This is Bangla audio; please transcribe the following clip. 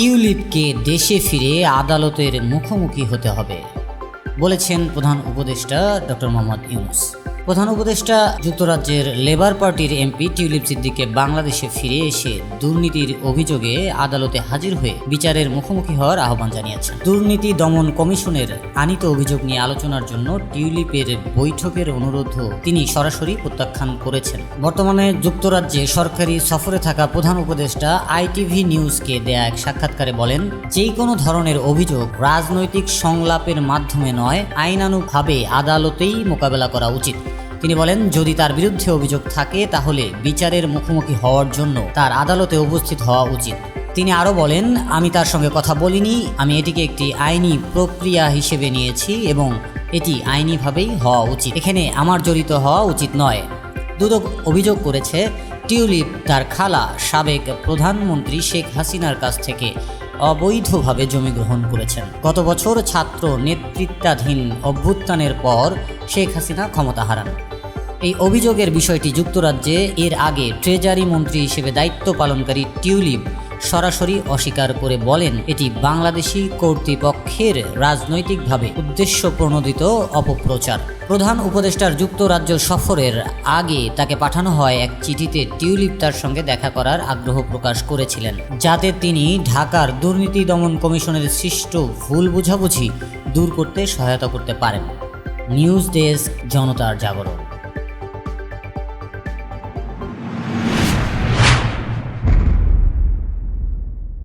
টিউলিপকে দেশে ফিরে আদালতের মুখোমুখি হতে হবে বলেছেন প্রধান উপদেষ্টা ডক্টর মোহাম্মদ ইউনুস। প্রধান উপদেষ্টা যুক্তরাজ্যের লেবার পার্টির এমপি টিউলিপ সিদ্দিককে বাংলাদেশে ফিরে এসে দুর্নীতির অভিযোগে আদালতে হাজির হয়ে বিচারের মুখোমুখি হওয়ার আহ্বান জানিয়েছেন। দুর্নীতি দমন কমিশনের আনিত অভিযোগ নিয়ে আলোচনার জন্য টিউলিপের বৈঠকের অনুরোধ তিনি সরাসরি প্রত্যাখ্যান করেছেন। বর্তমানে যুক্তরাজ্যে সরকারি সফরে থাকা প্রধান উপদেষ্টা আইটিভি নিউজকে দেয়া এক সাক্ষাৎকারে বলেন যে কোনো ধরনের অভিযোগ রাজনৈতিক সংলাপের মাধ্যমে নয় আইনানুভাবে আদালতেই মোকাবেলা করা উচিত। তিনি বলেন, যদি তার বিরুদ্ধে অভিযোগ থাকে, তাহলে বিচারের মুখোমুখি হওয়ার জন্য তার আদালতে উপস্থিত হওয়া উচিত। তিনি আরও বলেন, আমি তার সঙ্গে কথা বলিনি, আমি এটিকে একটি আইনি প্রক্রিয়া হিসেবে নিয়েছি এবং এটি আইনিভাবেই হওয়া উচিত। এখানে আমার জড়িত হওয়া উচিত নয়। দুদক অভিযোগ করেছে, টিউলিপ তার খালা, সাবেক প্রধানমন্ত্রী শেখ হাসিনার কাছ থেকে অবৈধভাবে জমি গ্রহণ করেছেন। গত বছর ছাত্র নেতৃত্বাধীন অভ্যুত্থানের পর শেখ হাসিনা ক্ষমতা হারান। এই অভিযোগের বিষয়টি যুক্তরাজ্যে এর আগে ট্রেজারি মন্ত্রী হিসেবে দায়িত্ব পালনকারী টিউলিপ সরাসরি অস্বীকার করে বলেন, এটি বাংলাদেশি কর্তৃপক্ষের রাজনৈতিকভাবে উদ্দেশ্য প্রণোদিত অপপ্রচার। প্রধান উপদেষ্টার যুক্তরাজ্য সফরের আগে তাকে পাঠানো হয় এক চিঠিতে টিউলিপ তার সঙ্গে দেখা করার আগ্রহ প্রকাশ করেছিলেন, যাতে তিনি ঢাকার দুর্নীতি দমন কমিশনের সৃষ্ট ভুল বোঝাবুঝি দূর করতে সহায়তা করতে পারেন। নিউজ ডেস্ক, জনতার জাগরণ।